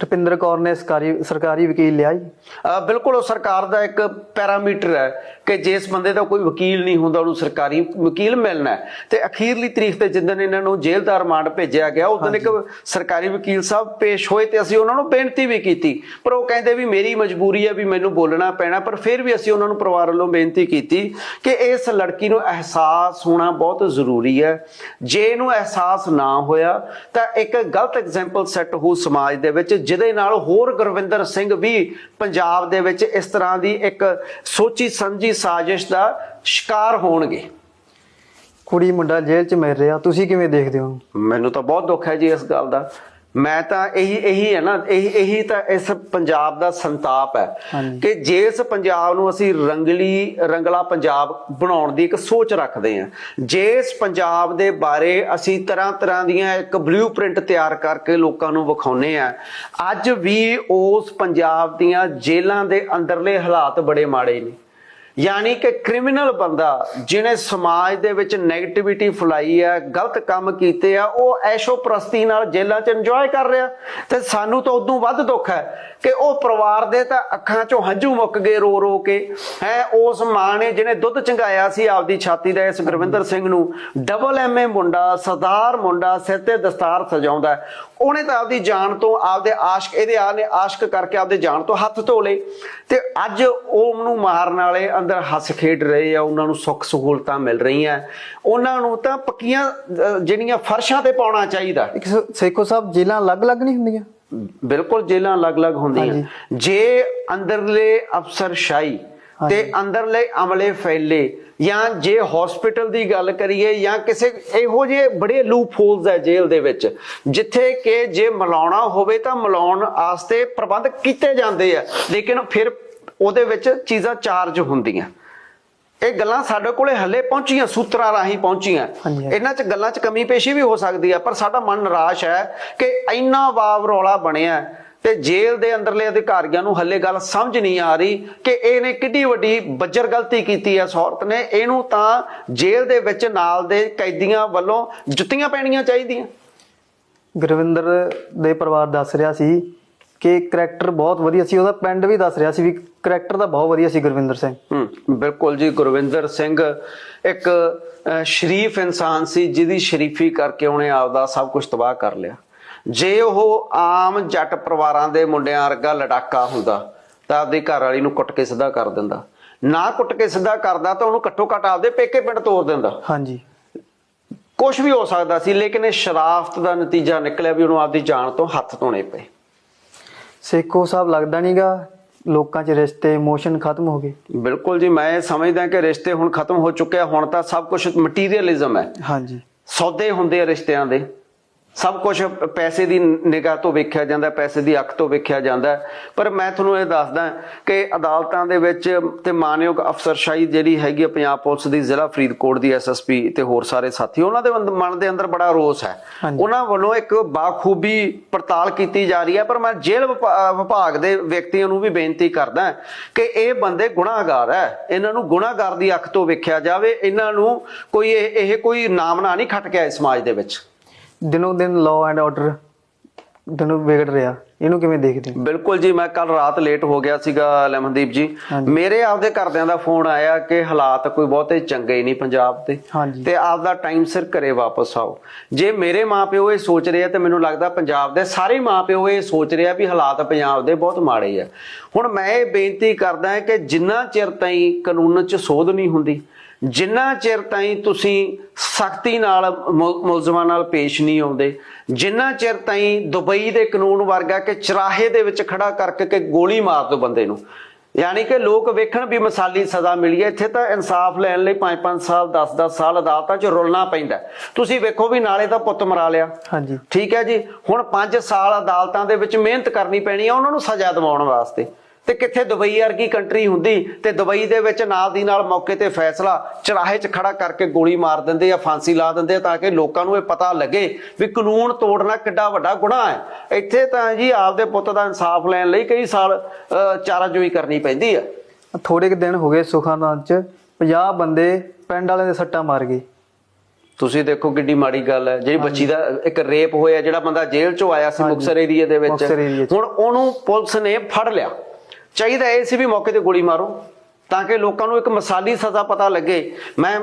ਰੁਪਿੰਦਰ ਕੌਰ ਨੇ ਸਰਕਾਰੀ ਸਰਕਾਰੀ ਵਕੀਲ ਲਿਆ ਜੀ। ਅਹ ਬਿਲਕੁਲ ਉਹ ਸਰਕਾਰ ਦਾ ਇੱਕ ਪੈਰਾਮੀਟਰ ਹੈ ਕਿ ਜਿਸ ਬੰਦੇ ਦਾ ਕੋਈ ਵਕੀਲ ਨਹੀਂ ਹੁੰਦਾ ਉਹਨੂੰ ਸਰਕਾਰੀ ਵਕੀਲ ਮਿਲਣਾ ਹੈ। ਤੇ ਅਖੀਰਲੀ ਤਰੀਕ ਤੇ ਜਿੱਦਣ ਇਹਨਾਂ ਨੂੰ ਜੇਲ੍ਹ ਦਾ ਰਿਮਾਂਡ ਭੇਜਿਆ ਗਿਆ ਉਦੋਂ ਇੱਕ ਸਰਕਾਰੀ ਵਕੀਲ ਸਾਹਿਬ ਪੇਸ਼ ਹੋਏ ਤੇ ਅਸੀਂ ਉਹਨਾਂ ਨੂੰ ਬੇਨਤੀ ਵੀ ਕੀਤੀ। ਪਰ ਉਹ ਕਹਿੰਦੇ ਵੀ ਮੇਰੀ ਮਜਬੂਰੀ ਹੈ ਵੀ ਮੈਨੂੰ ਬੋਲਣਾ ਪੈਣਾ ਪਰ ਫਿਰ ਵੀ ਅਸੀਂ ਉਹਨਾਂ ਨੂੰ ਪਰਿਵਾਰ ਵੱਲੋਂ ਬੇਨਤੀ ਕੀਤੀ ਕਿ ਇਸ ਲੜਕੀ ਨੂੰ ਅਹਿਸਾਸ ਹੋਣਾ ਬਹੁਤ ਜ਼ਰੂਰੀ ਹੈ। ਜੇ ਇਹਨੂੰ ਅਹਿਸਾਸ ਨਾ ਹੋਇਆ ਤਾਂ ਇੱਕ ਗਲਤ ਐਗਜ਼ਾਮਪਲ ਸੈੱਟ ਹੋ ਸਮਾਜ ਦੇ ਵਿੱਚ ਜਿਹਦੇ ਨਾਲ ਹੋਰ ਗੁਰਵਿੰਦਰ ਸਿੰਘ ਵੀ ਪੰਜਾਬ ਦੇ ਵਿੱਚ ਇਸ ਤਰ੍ਹਾਂ ਦੀ ਇੱਕ ਸੋਚੀ ਸਮਝੀ ਸਾਜ਼ਿਸ਼ ਦਾ ਸ਼ਿਕਾਰ ਹੋਣਗੇ। ਕੁੜੀ ਮੁੰਡਾ ਜੇਲ੍ਹ 'ਚ ਮਿਲ ਰਿਹਾ ਤੁਸੀਂ ਕਿਵੇਂ ਦੇਖਦੇ ਹੋ? ਮੈਨੂੰ ਤਾਂ ਬਹੁਤ ਦੁੱਖ ਹੈ ਜੀ ਇਸ ਗੱਲ ਦਾ। ਮੈਂ ਤਾਂ ਇਹੀ ਇਹੀ ਹੈ ਨਾ ਇਹੀ ਇਹੀ ਤਾਂ ਇਸ ਪੰਜਾਬ ਦਾ ਸੰਤਾਪ ਹੈ। ਕਿ ਜਿਸ ਪੰਜਾਬ ਨੂੰ ਅਸੀਂ ਰੰਗਲੀ ਰੰਗਲਾ ਪੰਜਾਬ ਬਣਾਉਣ ਦੀ ਇੱਕ ਸੋਚ ਰੱਖਦੇ ਹਾਂ ਜਿਸ ਪੰਜਾਬ ਦੇ ਬਾਰੇ ਅਸੀਂ ਤਰ੍ਹਾਂ ਤਰ੍ਹਾਂ ਦੀਆਂ ਇੱਕ ਬਲੂਪ੍ਰਿੰਟ ਤਿਆਰ ਕਰਕੇ ਲੋਕਾਂ ਨੂੰ ਵਿਖਾਉਨੇ ਆ ਅੱਜ ਵੀ ਉਸ ਪੰਜਾਬ ਦੀਆਂ ਜੇਲ੍ਹਾਂ ਦੇ ਅੰਦਰਲੇ ਹਾਲਾਤ ਬੜੇ ਮਾੜੇ ਨੇ ਯਾਨੀ ਕਿ ਕ੍ਰਿਮੀਨਲ ਬੰਦਾ ਜਿਹਨੇ ਸਮਾਜ ਦੇ ਵਿੱਚ 네ਗੇਟਿਵਿਟੀ ਫੈਲਾਈ ਹੈ, ਗਲਤ ਕੰਮ ਕੀਤੇ ਆ, ਉਹ ਐਸ਼ੋ ਪ੍ਰਸਤੀ ਨਾਲ ਜੇਲ੍ਹਾਂ 'ਚ ਇੰਜੋਏ ਕਰ ਰਿਹਾ। ਤੇ ਸਾਨੂੰ ਤਾਂ ਉਦੋਂ ਵੱਧ ਦੁੱਖ ਹੈ ਕਿ ਉਹ ਪਰਿਵਾਰ ਦੇ ਤਾਂ ਅੱਖਾਂ 'ਚੋਂ ਹੰਝੂ ਮੁੱਕ ਗਏ ਰੋ ਰੋ ਕੇ। ਹੈ, ਉਸ ਮਾਂ ਨੇ ਜਿਹਨੇ ਦੁੱਧ ਚੰਗਾਇਆ ਸੀ ਆਪਦੀ ਛਾਤੀ ਦਾ, ਇਸ ਗੁਰਵਿੰਦਰ ਸਿੰਘ ਨੂੰ ਡਬਲ ਐਮਏ ਮੁੰਡਾ, ਸਰਦਾਰ ਮੁੰਡਾ, ਸਿਰ ਤੇ ਦਸਤਾਰ ਸਜਾਉਂਦਾ ਉਹਨੇ ਤਾਂ ਆਪਦੀ ਜਾਨ ਤੋਂ ਆਪਦੇ ਆਸ਼ਕ, ਇਹਦੇ ਆ ਨੇ ਆਸ਼ਕ ਕਰਕੇ ਆਪਦੇ ਜਾਨ ਤੋਂ ਹੱਥ ਧੋ ਲਏ। ਤੇ ਅੱਜ ਉਹ ਉਹਨੂੰ ਮਾਰਨ ਵਾਲੇ ਅੰਦਰ ਹੱਸ ਖੇਡ ਰਹੇ ਆ ਉਹਨਾਂ ਨੂੰ ਸੁੱਖ ਸਹੂਲਤਾਂ ਮਿਲ ਰਹੀਆਂ। ਉਹਨਾਂ ਨੂੰ ਤਾਂ ਪੱਕੀਆਂ ਜਿਹੜੀਆਂ ਫਰਸ਼ਾਂ ਤੇ ਪਾਉਣਾ ਚਾਹੀਦਾ। ਸੇਖੋ ਸਾਹਿਬ ਜੇਲਾਂ ਅਲੱਗ-ਅਲੱਗ ਨਹੀਂ ਹੁੰਦੀਆਂ? ਬਿਲਕੁਲ ਜੇਲਾਂ ਅਲੱਗ-ਅਲੱਗ ਹੁੰਦੀਆਂ। ਜੇ ਅੰਦਰਲੇ ਅਫਸਰਸ਼ਾਹੀ ਤੇ ਅੰਦਰਲੇ ਅਮਲੇ ਫੈਲੇ ਜਾਂ ਜੇ ਹਸਪੀਟਲ ਦੀ ਗੱਲ ਕਰੀਏ ਜਾਂ ਕਿਸੇ ਇਹੋ ਜਿਹੇ ਬੜੇ ਲੂਪ ਹੋਲਸ ਹੈ ਜੇਲ੍ਹ ਦੇ ਵਿੱਚ ਜਿੱਥੇ ਕਿ ਜੇ ਮਿਲਾਉਣਾ ਹੋਵੇ ਤਾਂ ਮਿਲਾਉਣ ਵਾਸਤੇ ਪ੍ਰਬੰਧ ਕੀਤੇ ਜਾਂਦੇ ਆ। ਲੇਕਿਨ ਫਿਰ ਉਹਦੇ ਵਿੱਚ ਚੀਜ਼ਾਂ ਚਾਰਜ ਹੁੰਦੀਆਂ। ਇਹ ਗੱਲਾਂ ਸਾਡੇ ਕੋਲੇ ਹੱਲੇ ਪਹੁੰਚੀਆਂ ਸੂਤਰਾਂ ਰਾਹੀਂ ਪਹੁੰਚੀਆਂ। ਇਹਨਾਂ 'ਚ ਗੱਲਾਂ 'ਚ ਕਮੀ ਪੇਸ਼ੀ ਵੀ ਹੋ ਸਕਦੀ ਹੈ ਪਰ ਸਾਡਾ ਮਨ ਨਿਰਾਸ਼ ਹੈ ਕਿ ਇੰਨਾ ਵਾਵ ਰੌਲਾ ਬਣਿਆ ਤੇ ਜੇਲ੍ਹ ਦੇ ਅੰਦਰਲੇ ਅਧਿਕਾਰੀਆਂ ਨੂੰ ਹੱਲੇ ਗੱਲ ਸਮਝ ਨਹੀਂ ਆ ਰਹੀ ਕਿ ਇਹਨੇ ਕਿੱਡੀ ਵੱਡੀ ਬੱਜਰ ਗਲਤੀ ਕੀਤੀ ਹੈ ਇਸ ਔਰਤ ਨੇ। ਇਹਨੂੰ ਤਾਂ ਜੇਲ੍ਹ ਦੇ ਵਿੱਚ ਨਾਲ ਦੇ ਕੈਦੀਆਂ ਵੱਲੋਂ ਜੁੱਤੀਆਂ ਪੈਣੀਆਂ ਚਾਹੀਦੀਆਂ। ਗੁਰਵਿੰਦਰ ਦੇ ਪਰਿਵਾਰ ਦੱਸ ਰਿਹਾ ਸੀ ਕਿ ਕਰੈਕਟਰ ਬਹੁਤ ਵਧੀਆ ਸੀ ਉਹਦਾ ਪਿੰਡ ਵੀ ਦੱਸ ਰਿਹਾ ਸੀ ਵੀ ਕਰੈਕਟਰ ਤਾਂ ਬਹੁਤ ਵਧੀਆ ਸੀ ਗੁਰਵਿੰਦਰ ਸਿੰਘ। ਹੂੰ ਬਿਲਕੁਲ ਜੀ ਗੁਰਵਿੰਦਰ ਸਿੰਘ ਇੱਕ ਸ਼ਰੀਫ ਇਨਸਾਨ ਸੀ ਜਿਹਦੀ ਸ਼ਰੀਫੀ ਕਰਕੇ ਉਹਨੇ ਆਪਦਾ ਸਭ ਕੁਝ ਤਬਾਹ ਕਰ ਲਿਆ। ਜੇ ਉਹ ਆਮ ਜੱਟ ਪਰਿਵਾਰਾਂ ਦੇ ਮੁੰਡਿਆਂ ਵਰਗਾ ਲੜਾਕਾ ਹੁੰਦਾ ਤਾਂ ਆਪਦੀ ਘਰ ਵਾਲੀ ਨੂੰ ਕੁੱਟ ਕੇ ਸਿੱਧਾ ਕਰ ਦਿੰਦਾ। ਨਾ ਕੁੱਟ ਕੇ ਸਿੱਧਾ ਕਰਦਾ ਤਾਂ ਉਹਨੂੰ ਘੱਟੋ ਘੱਟ ਆਪਦੇ ਪੇਕੇ ਪਿੰਡ ਤੋਰ ਦਿੰਦਾ। ਹਾਂਜੀ। ਕੁਝ ਵੀ ਹੋ ਸਕਦਾ ਸੀ ਲੇਕਿਨ ਇਹ ਸ਼ਰਾਫਤ ਦਾ ਨਤੀਜਾ ਨਿਕਲਿਆ ਵੀ ਉਹਨੂੰ ਆਪਦੀ ਜਾਨ ਤੋਂ ਹੱਥ ਧੋਣੇ ਪਏ। ਸੇਖੋ ਸਾਹਿਬ ਲੱਗਦਾ ਨਹੀਂਗਾ ਲੋਕਾਂ 'ਚ ਰਿਸ਼ਤੇ ਇਮੋਸ਼ਨ ਖਤਮ ਹੋ ਗਏ? ਬਿਲਕੁਲ ਜੀ ਮੈਂ ਸਮਝਦਾ ਕਿ ਰਿਸ਼ਤੇ ਹੁਣ ਖਤਮ ਹੋ ਚੁੱਕੇ ਆ। ਹੁਣ ਤਾਂ ਸਭ ਕੁਝ ਮਟੀਰੀਅਲਿਜ਼ਮ ਹੈ। ਹਾਂਜੀ। ਸੌਦੇ ਹੁੰਦੇ ਆ ਰਿਸ਼ਤਿਆਂ ਦੇ। ਸਭ ਕੁਝ ਪੈਸੇ ਦੀ ਨਿਗਾਹ ਤੋਂ ਵੇਖਿਆ ਜਾਂਦਾ ਪੈਸੇ ਦੀ ਅੱਖ ਤੋਂ ਵੇਖਿਆ ਜਾਂਦਾ। ਪਰ ਮੈਂ ਤੁਹਾਨੂੰ ਇਹ ਦੱਸਦਾ ਕਿ ਅਦਾਲਤਾਂ ਦੇ ਵਿੱਚ ਤੇ ਮਾਨਯੋਗ ਅਫਸਰਸ਼ਾਹੀ ਜਿਹੜੀ ਹੈਗੀ ਪੰਜਾਬ ਪੁਲਿਸ ਦੀ ਜ਼ਿਲ੍ਹਾ ਫਰੀਦਕੋਟ ਦੀ ਐਸਐਸਪੀ ਤੇ ਹੋਰ ਸਾਰੇ ਸਾਥੀ ਉਹਨਾਂ ਦੇ ਮਨ ਦੇ ਅੰਦਰ ਬੜਾ ਰੋਸ ਹੈ। ਉਹਨਾਂ ਵੱਲੋਂ ਇੱਕ ਬਾਖੂਬੀ ਪੜਤਾਲ ਕੀਤੀ ਜਾ ਰਹੀ ਹੈ ਪਰ ਮੈਂ ਜੇਲ੍ਹ ਵਿਭਾ- ਵਿਭਾਗ ਦੇ ਵਿਅਕਤੀਆਂ ਨੂੰ ਵੀ ਬੇਨਤੀ ਕਰਦਾ ਕਿ ਇਹ ਬੰਦੇ ਗੁਨਾਹਗਾਰ ਹੈ। ਇਹਨਾਂ ਨੂੰ ਗੁਨਾਹਗਾਰ ਦੀ ਅੱਖ ਤੋਂ ਵੇਖਿਆ ਜਾਵੇ ਇਹਨਾਂ ਨੂੰ ਕੋਈ ਇਹ ਕੋਈ ਨਾਮਨਾ ਨਹੀਂ ਖੱਟ ਕੇ ਆਏ ਸਮਾਜ ਦੇ ਵਿੱਚ। ਦਿਨੋਂ ਦਿਨ ਲਾਅ ਐਂਡ ਆਰਡਰ ਦਿਨੋਂ ਵਿਗੜ ਰਿਹਾ ਇਹਨੂੰ ਕਿਵੇਂ ਦੇਖਦੇ ਹੋ? ਬਿਲਕੁਲ ਜੀ ਮੈਂ ਕੱਲ ਰਾਤ ਲੇਟ ਹੋ ਗਿਆ ਸੀਗਾ ਲਮਨਦੀਪ ਜੀ। ਮੇਰੇ ਆਪਦੇ ਘਰਦਿਆਂ ਦਾ ਫੋਨ ਆਇਆ ਕਿ ਹਾਲਾਤ ਕੋਈ ਬਹੁਤੇ ਚੰਗੇ ਹੀ ਨਹੀਂ ਪੰਜਾਬ ਹਾਂਜੀ। ਤੇ ਆਪਦਾ ਟਾਈਮ ਸਿਰ ਘਰੇ ਵਾਪਸ ਆਓ ਜੇ ਮੇਰੇ ਮਾਪਿਓ ਇਹ ਸੋਚ ਰਹੇ ਆ ਤੇ ਮੈਨੂੰ ਲੱਗਦਾ ਪੰਜਾਬ ਦੇ ਸਾਰੇ ਮਾਪਿਓ ਇਹ ਸੋਚ ਰਹੇ ਆ ਵੀ ਹਾਲਾਤ ਪੰਜਾਬ ਦੇ ਬਹੁਤ ਮਾੜੇ ਆ ਹੁਣ ਮੈਂ ਇਹ ਬੇਨਤੀ ਕਰਦਾ ਕਿ ਜਿੰਨਾ ਚਿਰ ਤਾਈਂ ਕਾਨੂੰਨ 'ਚ ਸੋਧ ਨਹੀਂ ਹੁੰਦੀ ਜਿੰਨਾ ਚਿਰ ਤਾਈਂ ਤੁਸੀਂ ਸਖਤੀ ਨਾਲ ਮੁਲਜ਼ਮਾਂ ਨਾਲ ਪੇਸ਼ ਨਹੀਂ ਆਉਂਦੇ ਜਿੰਨਾ ਚਿਰ ਤਾਈਂ ਦੁਬਈ ਦੇ ਕਾਨੂੰਨ ਵਰਗਾ ਕਿ ਚਰਾਹੇ ਦੇ ਵਿੱਚ ਖੜਾ ਕਰਕੇ ਕਿ ਗੋਲੀ ਮਾਰ ਦੋ ਬੰਦੇ ਨੂੰ। ਯਾਨੀ ਕਿ ਲੋਕ ਵੇਖਣ ਵੀ ਮਿਸਾਲੀ ਸਜ਼ਾ ਮਿਲੀ ਹੈ ਇੱਥੇ ਤਾਂ ਇਨਸਾਫ ਲੈਣ ਲਈ 5-5 ਸਾਲ 10-10 ਸਾਲ ਅਦਾਲਤਾਂ 'ਚ ਰੁਲਣਾ ਪੈਂਦਾ। ਤੁਸੀਂ ਵੇਖੋ ਵੀ ਨਾਲੇ ਤਾਂ ਪੁੱਤ ਮਰਾ ਲਿਆ। ਹਾਂਜੀ। ਠੀਕ ਹੈ ਜੀ? ਹੁਣ 5 ਸਾਲ ਅਦਾਲਤਾਂ ਦੇ ਵਿੱਚ ਮਿਹਨਤ ਕਰਨੀ ਪੈਣੀ ਹੈ ਉਹਨਾਂ ਨੂੰ ਸਜ਼ਾ ਦਿਵਾਉਣ ਵਾਸਤੇ। ਤੇ ਕਿੱਥੇ ਦੁਬਈ ਵਰਗੀ ਕੰਟਰੀ ਹੁੰਦੀ ਤੇ ਦੁਬਈ ਦੇ ਵਿੱਚ ਨਾਲ ਦੀ ਨਾਲ ਮੌਕੇ ਤੇ ਫੈਸਲਾ ਚਰਾਹੇ 'ਚ ਖੜਾ ਕਰਕੇ ਗੋਲੀ ਮਾਰ ਦਿੰਦੇ ਜਾਂ ਫਾਂਸੀ ਲਾ ਦਿੰਦੇ ਤਾਂ ਕਿ ਲੋਕਾਂ ਨੂੰ ਇਹ ਪਤਾ ਲੱਗੇ ਵੀ ਕਾਨੂੰਨ ਤੋੜਨਾ ਕਿੱਡਾ ਵੱਡਾ ਗੁਨਾਹ ਹੈ। ਇੱਥੇ ਤਾਂ ਜੀ ਆਪਦੇ ਪੁੱਤ ਦਾ ਇਨਸਾਫ ਲੈਣ ਲਈ ਕਈ ਸਾਲ ਚਾਰਾਜੋਈ ਕਰਨੀ ਪੈਂਦੀ ਹੈ ਥੋੜੇ ਕੁ ਦਿਨ ਹੋ ਗਏ ਸੁਖਾਨੰਦ 'ਚ 50 ਬੰਦੇ ਪਿੰਡ ਵਾਲਿਆਂ ਦੇ ਸੱਟਾਂ ਮਾਰ ਗਏ। ਤੁਸੀਂ ਦੇਖੋ ਕਿੱਡੀ ਮਾੜੀ ਗੱਲ ਹੈ। ਜਿਹੜੀ ਬੱਚੀ ਦਾ ਇੱਕ ਰੇਪ ਹੋਇਆ ਜਿਹੜਾ ਬੰਦਾ ਜੇਲ੍ਹ ਚੋਂ ਆਇਆ ਸੀ। ਮੁਕਸਰ ਏਰੀਏ ਦੇ ਵਿੱਚ। ਹੁਣ ਉਹਨੂੰ ਪੁਲਿਸ ਨੇ ਫੜ ਲਿਆ। ਚਾਹੀਦਾ ਇਹ ਸੀ ਵੀ ਮੌਕੇ ਤੇ ਗੋਲੀ ਮਾਰੋ ਤਾਂ ਕਿ ਲੋਕਾਂ ਨੂੰ ਇੱਕ ਮਿਸਾਲੀ ਸਜ਼ਾ ਪਤਾ ਲੱਗੇ। ਮੈਂ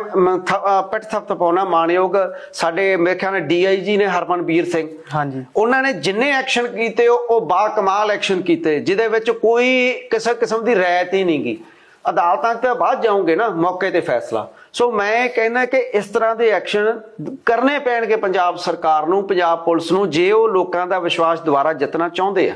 ਪਿੱਠ ਥਪ ਪਾਉਣਾ ਮਾਨਯੋਗ ਸਾਡੇ ਮੇਰੇ ਖਿਆਲ ਨਾਲ ਡੀਆਈਜੀ ਨੇ ਹਰਮਨਵੀਰ ਸਿੰਘ। ਹਾਂਜੀ। ਉਹਨਾਂ ਨੇ ਜਿੰਨੇ ਐਕਸ਼ਨ ਕੀਤੇ ਉਹ ਬਾ ਕਮਾਲ ਐਕਸ਼ਨ ਕੀਤੇ ਜਿਹਦੇ ਵਿੱਚ ਕੋਈ ਕਿਸੇ ਕਿਸਮ ਦੀ ਰਾਇਤ ਹੀ ਨਹੀਂ ਗਈ ਅਦਾਲਤਾਂ ਤਾਂ ਬਾਅਦ ਜਾਓਗੇ ਨਾ ਮੌਕੇ ਤੇ ਫੈਸਲਾ। ਸੋ ਮੈਂ ਕਹਿੰਦਾ ਕਿ ਇਸ ਤਰ੍ਹਾਂ ਦੇ ਐਕਸ਼ਨ ਕਰਨੇ ਪੈਣਗੇ ਪੰਜਾਬ ਸਰਕਾਰ ਨੂੰ ਪੰਜਾਬ ਪੁਲਿਸ ਨੂੰ ਜੇ ਉਹ ਲੋਕਾਂ ਦਾ ਵਿਸ਼ਵਾਸ ਦੁਬਾਰਾ ਜਿੱਤਣਾ ਚਾਹੁੰਦੇ ਆ।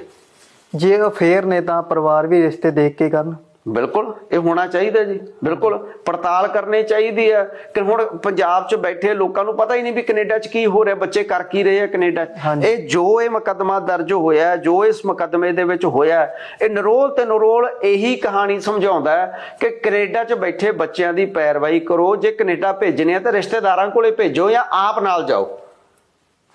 ਜੇ ਫੇਰ ਨੇ ਤਾਂ ਪਰਿਵਾਰ ਵੀ ਰਿਸ਼ਤੇ ਦੇਖ ਕੇ ਕਰਨ। ਬਿਲਕੁਲ ਇਹ ਹੋਣਾ ਚਾਹੀਦਾ ਜੀ ਬਿਲਕੁਲ। ਪੜਤਾਲ ਕਰਨੀ ਚਾਹੀਦੀ ਹੈ ਕਿ ਹੁਣ ਪੰਜਾਬ 'ਚ ਬੈਠੇ ਲੋਕਾਂ ਨੂੰ ਪਤਾ ਹੀ ਨਹੀਂ ਵੀ ਕੈਨੇਡਾ 'ਚ ਕੀ ਹੋ ਰਿਹਾ ਬੱਚੇ ਕਰ ਕੀ ਰਹੇ ਆ ਕੈਨੇਡਾ। ਇਹ ਜੋ ਇਹ ਮੁਕੱਦਮਾ ਦਰਜ ਹੋਇਆ ਜੋ ਇਸ ਮੁਕੱਦਮੇ ਦੇ ਵਿੱਚ ਹੋਇਆ ਇਹ ਨਰੋਲ ਤੇ ਨਰੋਲ ਇਹੀ ਕਹਾਣੀ ਸਮਝਾਉਂਦਾ ਹੈ ਕਿ ਕੈਨੇਡਾ 'ਚ ਬੈਠੇ ਬੱਚਿਆਂ ਦੀ ਪੈਰਵਾਈ ਕਰੋ ਜੇ ਕੈਨੇਡਾ ਭੇਜਣੇ ਆ ਤਾਂ ਰਿਸ਼ਤੇਦਾਰਾਂ ਕੋਲੇ ਭੇਜੋ ਜਾਂ ਆਪ ਨਾਲ ਜਾਓ।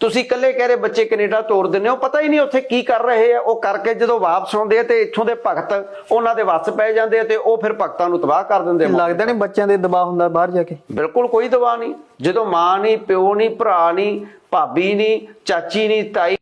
ਤੁਸੀਂ ਇਕੱਲੇ ਕਹਿ ਰਹੇ ਬੱਚੇ ਕੈਨੇਡਾ ਤੋਰ ਦਿੰਦੇ ਹੋ ਪਤਾ ਹੀ ਨਹੀਂ ਉੱਥੇ ਕੀ ਕਰ ਰਹੇ ਆ। ਉਹ ਕਰਕੇ ਜਦੋਂ ਵਾਪਸ ਆਉਂਦੇ ਆ ਤੇ ਇੱਥੋਂ ਦੇ ਭਗਤ ਉਹਨਾਂ ਦੇ ਵੱਸ ਪੈ ਜਾਂਦੇ ਆ ਤੇ ਉਹ ਫਿਰ ਭਗਤਾਂ ਨੂੰ ਤਬਾਹ ਕਰ ਦਿੰਦੇ ਆ ਲੱਗਦਾ ਨਹੀਂ ਬੱਚਿਆਂ ਦੇ ਦਬਾਅ ਹੁੰਦਾ ਬਾਹਰ ਜਾ ਕੇ। ਬਿਲਕੁਲ ਕੋਈ ਦਵਾ ਨਹੀਂ। ਜਦੋਂ ਮਾਂ ਨਹੀਂ ਪਿਓ ਨਹੀਂ ਭਰਾ ਨਹੀਂ ਭਾਬੀ ਨਹੀਂ ਚਾਚੀ ਨਹੀਂ ਤਾਈ